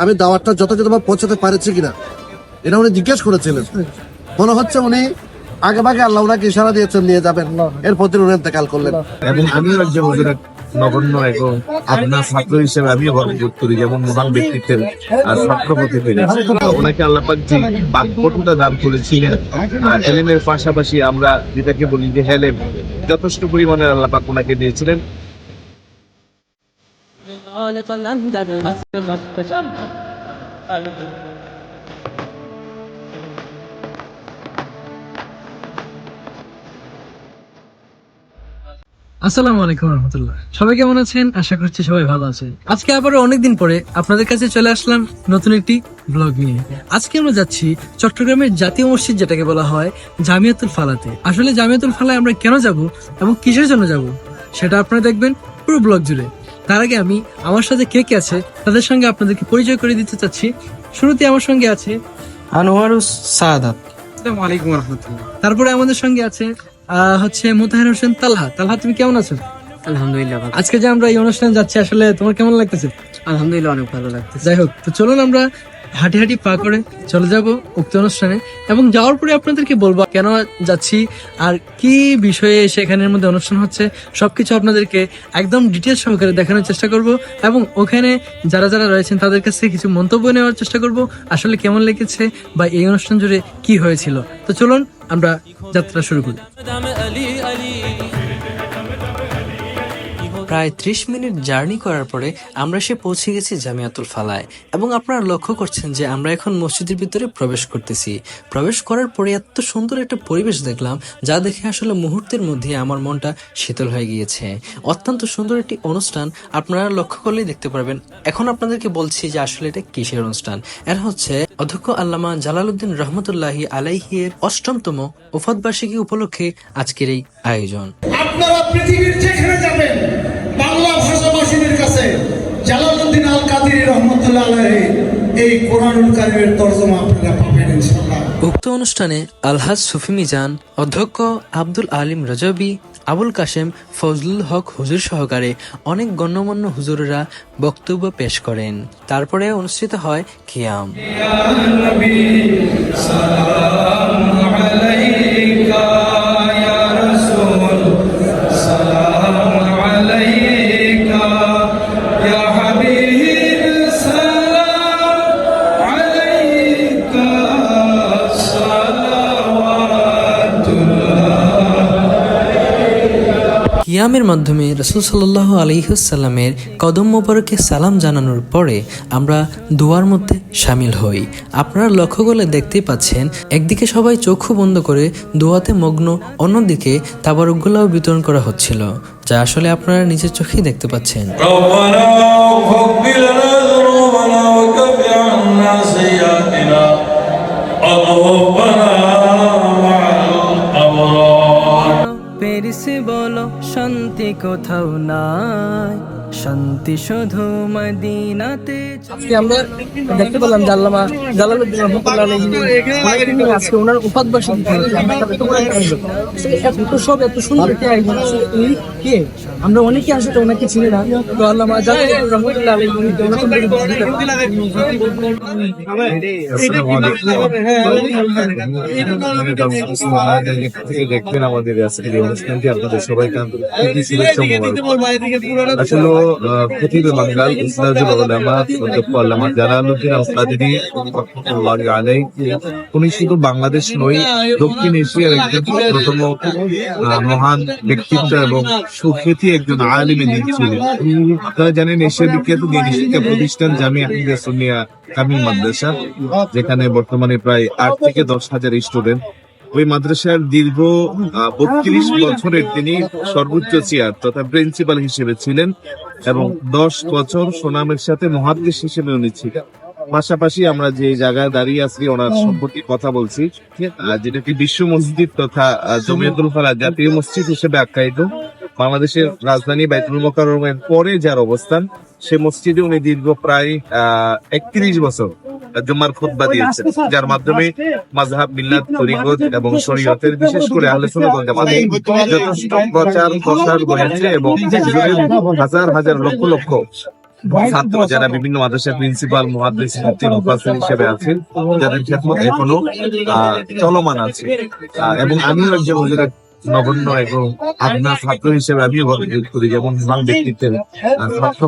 আমি দাওয়াতটা যথাযথভাবে পৌঁছাতে পারছি কিনা, এটা উনি জিজ্ঞেস করেছিলেন। মনে হচ্ছে উনি আগে ভাগে আল্লাহ ওনাকে ইশারা দিয়েছেন নিয়ে যাবেন। এর প্রতি উনি ইন্তেকাল করলেন। এবং আমিও নগণ্য এবং আপনার ছাত্র হিসেবে আমিও করি, যেমন মহান ব্যক্তিত্বের ছাত্রপতি পেরে ওনাকে আল্লাপাক যে বাক্যটা দান করেছিলেন হেলেনের পাশাপাশি আমরা যেটাকে বলি যে হেলেন যথেষ্ট পরিমাণে আল্লাপাক ওনাকে দিয়েছিলেন। خالق الأندر أسر التشم আসসালামু আলাইকুম রহমতুল্লাহ সবাই কেমন আছেন আশা করছি সবাই ভালো আছেন আজকে আবারও অনেকদিন পরে আপনাদের কাছে চলে আসলাম নতুন একটি ব্লগ নিয়ে আজকে আমরা যাচ্ছি চট্টগ্রামের জাতীয় মসজিদ যেটাকে বলা হয় জামিয়াতুল ফালাতে আসলে জামিয়াতুল ফালায় আমরা কেন যাব এবং কিসের জন্য যাব সেটা আপনারা দেখবেন পুরো ব্লগ জুড়ে তার আগে আমি আমার সাথে কে কে আছে তাদের সঙ্গে আপনাদেরকে পরিচয় করে দিতে চাচ্ছি। শুরুতে আমার সঙ্গে আছে আনোয়ারুস সাদাত। আসসালামু আলাইকুম রহমতুল্লাহ তারপরে আমাদের সঙ্গে আছে আহ, হচ্ছে মোতাহের হোসেন তালহা। তালহা তুমি কেমন আছো? আলহামদুলিল্লাহ আজকে যে আমরা এই অনুষ্ঠানে যাচ্ছি আসলে তোমার কেমন লাগতেছে? আলহামদুলিল্লাহ অনেক ভালো লাগতেছে। যাই হোক তো চলুন আমরা হাঁটি হাঁটি পা করে চলে যাব উক্ত অনুষ্ঠানে। এবং যাওয়ার পরে আপনাদেরকে বলব কেন যাচ্ছি আর কি বিষয়ে সেখানের মধ্যে অনুষ্ঠান হচ্ছে সব কিছু আপনাদেরকে একদম ডিটেলস সহকারে দেখানোর চেষ্টা করব এবং ওখানে যারা যারা রয়েছেন তাদের কাছে কিছু মন্তব্য নেওয়ার চেষ্টা করব, আসলে কেমন লেগেছে বা এই অনুষ্ঠান জুড়ে কি হয়েছিল। তো চলুন আমরা যাত্রা শুরু করি। প্রায় ত্রিশ মিনিট জার্নি করার পরে আমরা সে পৌঁছে গেছি জামিয়াতুল ফালায়। এবং আপনারা লক্ষ্য করছেন যে আমরা এখন মসজিদের ভিতরে প্রবেশ করতেছি। প্রবেশ করার পরে এত সুন্দর একটা পরিবেশ দেখলাম, যা দেখে আসলে মুহূর্তের মধ্যে আমার মনটা শীতল হয়ে গিয়েছে। অত্যন্ত সুন্দর একটি অনুষ্ঠান আপনারা লক্ষ্য করলেই দেখতে পারবেন। এখন আপনাদেরকে বলছি যে আসলে এটা কিসের অনুষ্ঠান? এর হচ্ছে অধ্যক্ষ আল্লামা জালালউদ্দিন রহমতুল্লাহি আলাইহির অষ্টমতম ওফাত বার্ষিকী উপলক্ষে আজকের এই আয়োজন। আপনারা পৃথিবীর যেখানে যাবেন বাংলা ভাষাভাষীদের কাছে জালালউদ্দিন আল কাদির রহমতুল্লাহ আলাইহি এই কোরআনুল কারিমের তর্জমা আপনারা পাবেন ইনশাআল্লাহ। উক্ত অনুষ্ঠানে আলহাজ সুফি মিজান অধ্যক্ষ আব্দুল আলিম রজবি আবুল কাশেম ফজলুল হক হুজুর সহকারে অনেক গণ্যমান্য হুজুরেরা বক্তব্য পেশ করেন। তারপরে অনুষ্ঠিত হয় কিয়াম। কিয়ামের মাধ্যমে রসুল সাল্লাহ আলহিহসাল্লামের কদম মোবারকে সালাম জানানোর পরে আমরা দোয়ার মধ্যে সামিল হই। আপনারা লক্ষ্য করলে দেখতে পাচ্ছেন, একদিকে সবাই চক্ষু বন্ধ করে দোয়াতে মগ্ন, অন্যদিকে তাবারকগুলাও বিতরণ করা হচ্ছিল, যা আসলে আপনারা নিজের চোখেই দেখতে পাচ্ছেন। বলো শান্তি কোথাও নাই। শান্তি শুধু মদিনাতে আজকে আমরা দেখতে পেলাম যে আল্লামা জালালউদ্দিন রহমতুল্লাহ আলাইহি আজকে ওনার। এত সব এত সুন্দর একটা আয়োজন। উনি কে? আমরা অনেকে আসলে ওনাকে চিনি না। তো আল্লামা জালালউদ্দিন রহমতুল্লাহ আলাইহি উনি দেখবেন আমাদের আজকের অনুষ্ঠানটি আপনাদের সবাইকে আন্তরিক শুভেচ্ছা আসলে রহমাতুল্লাহি আলাইহি উনি শুধু বাংলাদেশ নয় দক্ষিণ এশিয়ার একজন আহ, মহান ব্যক্তিত্ব এবং সুখ্যাতি একজন আলিমে দিন ছিলেন আপনারা জানেন এশিয়া বিখ্যাত দিনী শিক্ষা প্রতিষ্ঠান জামিয়া আহিদা সুনিয়া কামিল মাদ্রাসা যেখানে বর্তমানে প্রায় আট থেকে দশ হাজার স্টুডেন্ট ওই মাদ্রাসার দীর্ঘ বত্রিশ বছরের তিনি সর্বোচ্চ চেয়ার তথা প্রিন্সিপাল হিসেবে ছিলেন এবং দশ বছর সুনামের সাথে মহাদ্দেশ হিসেবে উনি ছিলেন। পাশাপাশি আমরা যে জায়গায় দাঁড়িয়ে আছি ওনার সম্পর্কে কথা বলছি আহ, যেটাকে বিশ্ব মসজিদ তথা জমিয়তুল ফালা জাতীয় মসজিদ হিসেবে আখ্যায়িত। বাংলাদেশের রাজধানী বাইতুল মোকাররমের পরে যার অবস্থান সে মসজিদে উনি দীর্ঘ প্রায় আহ একত্রিশ বছর জুম্মার খুতবা দিয়েছেন যার মাধ্যমে মাযহাব মিল্লাত তরিকত এবং শরীয়তের বিশেষ করে আহলে সুন্নাত ওয়াল জামাতের যথেষ্ট প্রচার প্রসার হয়েছে এবং হাজার হাজার লক্ষ লক্ষ ছাত্র যারা বিভিন্ন মাদ্রাসার প্রিন্সিপাল মহাদ্দেশ মুফাসসির হিসেবে আছেন যাদের খেদমত এখনও আহ, চলমান আছে। আহ, এবং আমিও একজন নগণ্য এবং আপনার ছাত্র হিসেবে আমি অভিযোগ করি যেমন ব্যক্তিত্বের ছাত্র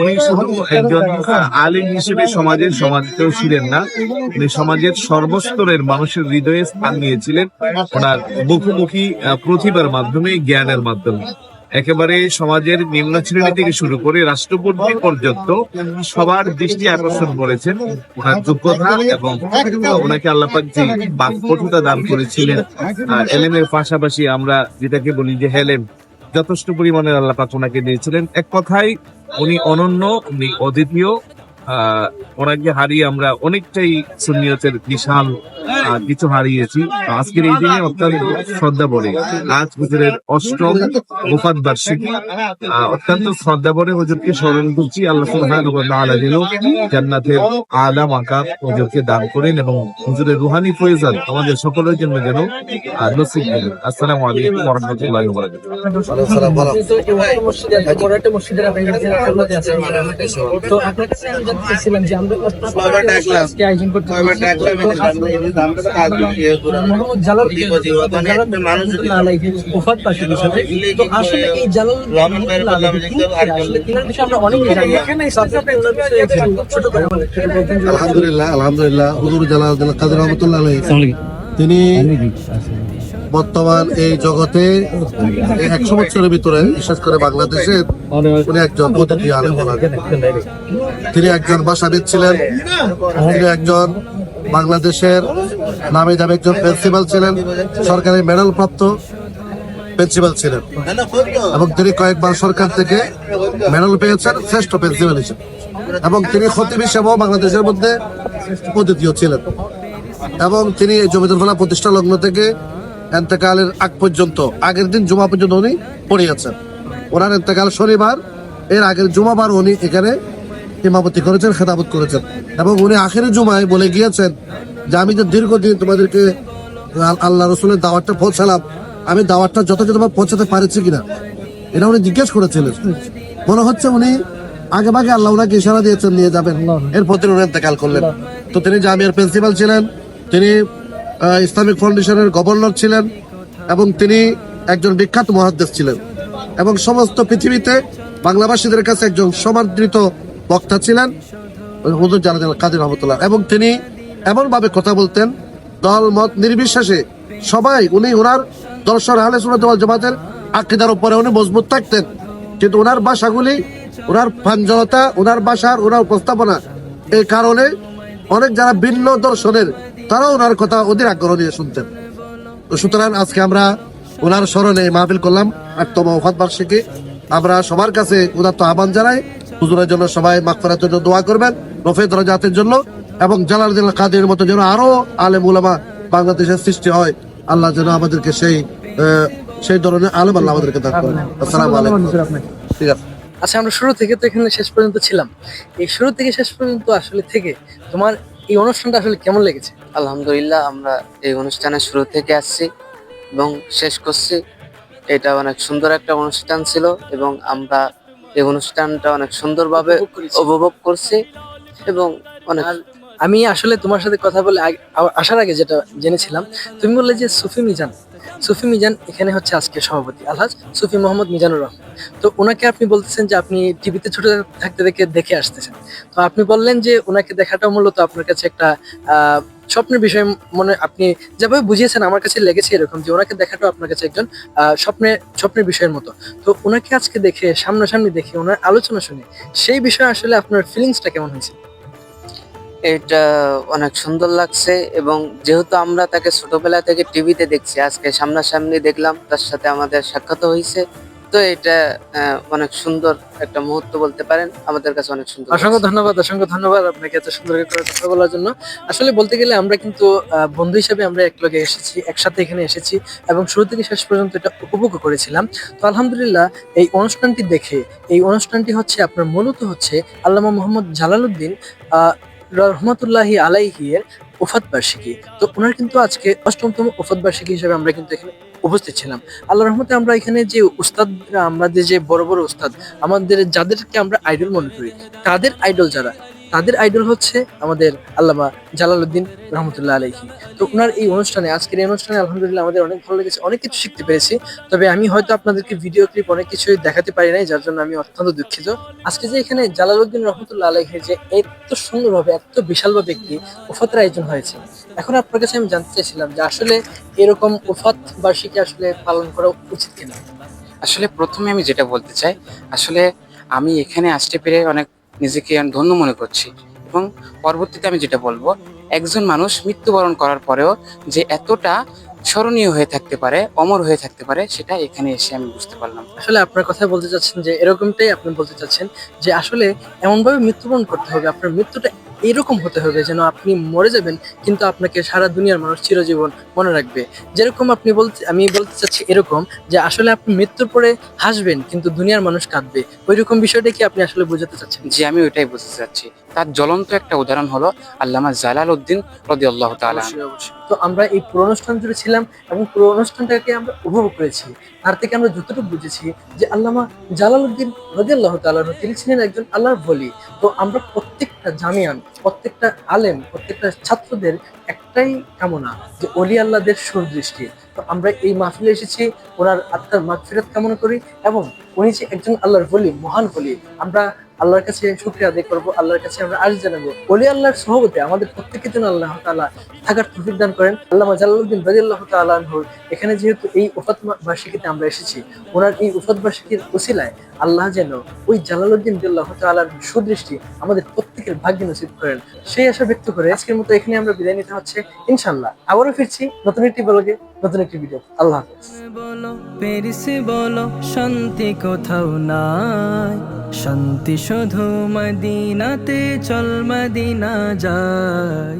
উনি শুধু একজন আলিম হিসেবে সমাজের ছিলেন না উনি সমাজের সর্বস্তরের মানুষের হৃদয়ে স্থান নিয়েছিলেন। ওনার মুখোমুখি প্রতিভার মাধ্যমে জ্ঞানের মাধ্যমে। একেবারে সমাজের নিম্ন শ্রেণি থেকে শুরু করে রাষ্ট্রপতি পর্যন্ত সবার দৃষ্টি আকর্ষণ করেছেন ওনার যোগ্যতা এবং ওনাকে আল্লাপাক যে বাক্যতা দান করেছিলেন, আর এলেমের পাশাপাশি আমরা যেটাকে বলি যে হেলেম, যথেষ্ট পরিমাণে আল্লাপাক ওনাকে দিয়েছিলেন। এক কথায়, উনি অনন্য, উনি অদ্বিতীয় ওনাকে হারিয়ে আমরা অনেকটাই সুনিয়তের বিশাল আহ, কিছু হারিয়েছি। আজকের এই দিনে অত্যন্ত শ্রদ্ধা বলে আজ হুজুরের অষ্টম মুফাদ বার্ষিকী। অত্যন্ত শ্রদ্ধা বলে হুজুরকে স্মরণ করছি। আল্লাহ সুবহানাহু ওয়া তাআলা যেন জান্নাতের আলা হুজুরকে দান করেন এবং হুজুরের রুহানি প্রয়োজন আমাদের সকলের জন্য যেন নসিব করেন। আসসালামু আলাইকুম রাহমাতুল্লাহি মসজিদের আপনার কাছে আমি যে আমরা আয়োজন করতে মোহাম্মদ জালাল জালাল ওফাত বার্ষিক হিসেবে তো আসলে এই জালাল আসলে তিনার বিষয়ে আমরা অনেক জানি। এখানে ছোট করে বলেন, সেটা বলতেন যে- আলহামদুলিল্লাহ আলহামদুলিল্লাহ হুজুর জালালউদ্দিন কাদের রহমতুল্লাহ তিনি বর্তমান এই জগতে একশো বছরের ভিতরে বিশেষ করে বাংলাদেশের উনি একজন আলেম ওনার। তিনি একজন ভাষাবিদ ছিলেন, তিনি একজন বাংলাদেশের নামে দামে একজন প্রিন্সিপাল ছিলেন, সরকারি মেডেল প্রাপ্ত প্রিন্সিপাল ছিলেন। এবং তিনি কয়েকবার সরকার থেকে মেডেল পেয়েছেন, শ্রেষ্ঠ প্রিন্সিপাল হিসেবে। এবং তিনি খতিব হিসেবেও বাংলাদেশের মধ্যে অদ্বিতীয় ছিলেন। এবং তিনি জমিদুল ফলা প্রতিষ্ঠা লগ্ন থেকে এন্তেকালের আগ পর্যন্ত আগের দিন জুমা পর্যন্ত উনি পড়ে পড়িয়েছেন। ওনার এন্তেকাল শনিবার এর আগের জুমাবার উনি এখানে ইমামতি করেছেন খেতাবত করেছেন। এবং উনি আখেরি জুমায় বলে গিয়েছেন যে আমি যে দীর্ঘদিন তোমাদেরকে আল- আল্লাহ রসুলের দাওয়াতটা পৌঁছালাম আমি দাওয়াতটা যথাযথভাবে পৌঁছাতে পারছি কিনা? এটা উনি জিজ্ঞেস করেছিলেন। মনে হচ্ছে উনি আগে ভাগে আল্লাহ ওনাকে ইশারা দিয়েছেন নিয়ে যাবেন। এরপর প্রতি উনি ইন্তেকাল করলেন। তো তিনি জামিয়ার প্রিন্সিপাল ছিলেন তিনি ইসলামিক ফাউন্ডেশনের গভর্নর ছিলেন এবং তিনি একজন বিখ্যাত মহাদ্দেশ ছিলেন এবং সমস্ত পৃথিবীতে বাংলাভাষীদের কাছে একজন সমাদৃত বক্তা ছিলেন হুজুর জালাল কাদির রহমতুল্লাহ। এবং তিনি এমনভাবে কথা বলতেন, দল মত নির্বিশেষে সবাই উনি ওনার দর্শন আহলে সুন্নাত ওয়াল জামাতের আকিদার উপরে উনি মজবুত থাকতেন। কিন্তু ওনার ভাষাগুলি ওনার প্রাঞ্জলতা ওনার ভাষার ওনার উপস্থাপনা এই কারণে অনেক যারা ভিন্ন দর্শনের তারাও ওনার কথা ওদের আগ্রহ নিয়ে শুনতেন। তো সুতরাং আজকে আমরা ওনার স্মরণে মাহফিল করলাম। আটতম ওফাত বার্ষিকী। আমরা সবার কাছে উদাত্ত আহ্বান জানাই। হুজুরের জন্য সবাই মাগফিরাতের জন্য দোয়া করবেন রফে দরজাতের জন্য এবং জালালুদ্দিন কাদের মতো যেন আরও আলেম উলামা বাংলাদেশের সৃষ্টি হয়। আল্লাহ যেন আমাদেরকে সেই আহ, সেই ধরনের আলেম আল্লাহ আমাদেরকে দান করেন। আসসালামু আলাইকুম ঠিক আছে। আচ্ছা আমরা শুরু থেকে তো এখানে শেষ পর্যন্ত ছিলাম। এই শুরু থেকে শেষ পর্যন্ত আসলে থেকে তোমার এই অনুষ্ঠানটা আসলে কেমন লেগেছে? আলহামদুলিল্লাহ আমরা এই অনুষ্ঠানের শুরু থেকে আসছি এবং শেষ করছি। এটা অনেক সুন্দর একটা অনুষ্ঠান ছিল এবং আমরা এই অনুষ্ঠানটা অনেক সুন্দরভাবে উপভোগ করছি। এবং অনেক আমি আসলে তোমার সাথে কথা বলে আসার আগে যেটা জেনেছিলাম তুমি বললে যে সুফি মিজান। সুফি মিজান এখানে হচ্ছে আজকে সভাপতি আলহাজ সুফি মোহাম্মদ মিজানুর রহমান। তো ওনাকে আপনি বলতেছেন যে আপনি টিভিতে ছোট থাকতে দেখে দেখে আসতেছেন। তো আপনি বললেন যে ওনাকে দেখাটা মূলত আপনার কাছে একটা আহ, স্বপ্নের বিষয় মনে আপনি যেভাবে বুঝিয়েছেন আমার কাছে লেগেছে এরকম যে ওনাকে দেখাটাও আপনার কাছে একজন আহ, স্বপ্নের স্বপ্নের বিষয়ের মতো। তো ওনাকে আজকে দেখে সামনাসামনি দেখে ওনার আলোচনা শুনে সেই বিষয়ে আসলে আপনার ফিলিংসটা কেমন হয়েছে? এটা অনেক সুন্দর লাগছে এবং যেহেতু আমরা তাকে ছোটবেলা থেকে টিভিতে দেখছি আজকে সামনাসামনি দেখলাম তার সাথে আমাদের সাক্ষাৎ হয়েছে। তো এটা অনেক সুন্দর একটা মুহূর্ত বলতে পারেন। আমাদের কাছে অনেক সুন্দর অসংখ্য ধন্যবাদ অসংখ্য ধন্যবাদ আপনাকে এত সুন্দর কথা বলার জন্য। আসলে বলতে গেলে আমরা কিন্তু বন্ধু হিসেবে আমরা একলগে এসেছি, একসাথে এখানে এসেছি এবং শুরু থেকে শেষ পর্যন্ত এটা উপভোগ করেছিলাম। তো আলহামদুলিল্লাহ, এই অনুষ্ঠানটি দেখে, এই অনুষ্ঠানটি হচ্ছে আপনার মূলত হচ্ছে আল্লামা মোহাম্মদ জালালউদ্দিন রহমতুল্লাহি আলাইহি এর ওফাত বার্ষিকী। তো ওনার কিন্তু আজকে অষ্টমতম ওফাত বার্ষিকী হিসেবে আমরা কিন্তু এখানে উপস্থিত ছিলাম। আল্লাহ রহমতে আমরা এখানে যে উস্তাদ আমাদের যে বড় বড় উস্তাদ, আমাদের যাদেরকে আমরা আইডল মনে করি, তাদের আইডল যারা তাদের আইডল হচ্ছে আমাদের আল্লামা জালালউদ্দিন রহমতুল্লাহ আলহি তো ওনার এই অনুষ্ঠানে, আজকের এই অনুষ্ঠানে আলহামদুলিল্লাহ আমাদের অনেক ভালো লেগেছে, অনেক কিছু শিখতে পেরেছি। তবে আমি হয়তো আপনাদেরকে ভিডিও ক্লিপ অনেক কিছুই দেখাতে পারি নাই, যার জন্য আমি অত্যন্ত দুঃখিত। আজকে যে এখানে জালালউদ্দিন রহমতুল্লাহ আলহের যে এত সুন্দরভাবে, এত বিশালভাবে একটি উফাতের আয়োজন হয়েছে। এখন আপনার কাছে আমি জানতে চাইছিলাম যে আসলে এরকম উফাত বার্ষিকী আসলে পালন করা উচিত কিনা? আসলে প্রথমে আমি যেটা বলতে চাই, আসলে আমি এখানে আসতে পেরে অনেক নিজেকে আমি ধন্য মনে করছি। এবং পরবর্তীতে আমি যেটা বলব, একজন মানুষ মৃত্যুবরণ করার পরেও যে এতটা স্মরণীয় হয়ে থাকতে পারে, অমর হয়ে থাকতে পারে, সেটা এখানে এসে আমি বুঝতে পারলাম। আসলে আপনার কথা বলতে চাচ্ছেন যে, এরকমটাই আপনি বলতে চাচ্ছেন যে, আসলে এমনভাবে মৃত্যুবরণ করতে হবে। আপনার মৃত্যুটা এরকম হতে হবে যেন আপনি মরে যাবেন, কিন্তু আপনাকে সারা দুনিয়ার মানুষ চিরজীবন মনে রাখবে। যেরকম আপনি বলতে, আমি বলতে চাচ্ছি এরকম যে আসলে আপনি মৃত্যুর পরে হাসবেন, কিন্তু দুনিয়ার মানুষ কাঁদবে। ওইরকম বিষয়টা কি আপনি আসলে বোঝাতে চাচ্ছেন? যে আমি ওইটাই বুঝতে চাচ্ছি। তার জ্বলন্ত একটা উদাহরণ হলো আল্লামা জালাল উদ্দিন রদি আল্লাহ। তো আমরা এই পুরো অনুষ্ঠান জুড়ে ছিলাম এবং পুরো অনুষ্ঠানটাকে আমরা উপভোগ করেছি। তার থেকে আমরা যতটুকু বুঝেছি যে আল্লামা জালালউদ্দিন রদি আল্লাহ তিনি ছিলেন একজন আল্লাহর বলি তো আমরা প্রত্যেকটা জামিয়ান, প্রত্যেকটা আলেম, প্রত্যেকটা ছাত্রদের একটাই কামনা যে অলি আল্লাহদের সুদৃষ্টি। তো আমরা এই মাহফিলে এসেছি, ওনার আত্মার মাগফিরাত কামনা করি এবং উনি যে একজন আল্লাহর বলি মহান বলি আমরা আল্লাহর কাছে শুক্রিয়া আদায় করব, আল্লাহর কাছে আমরা আজ জানাব। অলি আল্লাহর সহবতে আমাদের প্রত্যেকের জন্য আল্লাহ তাআলা থাকার তৌফিক দান করেন। আল্লাহ জালালউদ্দিন রাদিয়াল্লাহু তাআলা আনহুর এখানে যেহেতু এই উফাত বার্ষিকীতে আমরা এসেছি, ওনার এই উফাত বার্ষিকীর ওসিলায় আল্লাহ যেন ওই জালালউদ্দিন রাদিয়াল্লাহু তাআলার সুদৃষ্টি আমাদের প্রত্যেকের ভাগ্য নসিব করেন। সেই আশা ব্যক্ত করে আজকের মতো এখানে আমরা বিদায় নিতে হচ্ছে। ইনশাল্লাহ আবারও ফিরছি নতুন একটি ব্লগে। নতুন একটি ভিডিও আল্লাহ বলো বলো, শান্তি কোথাও নাই। শান্তি শুধু মদিনাতে চল, মদিনা যায়।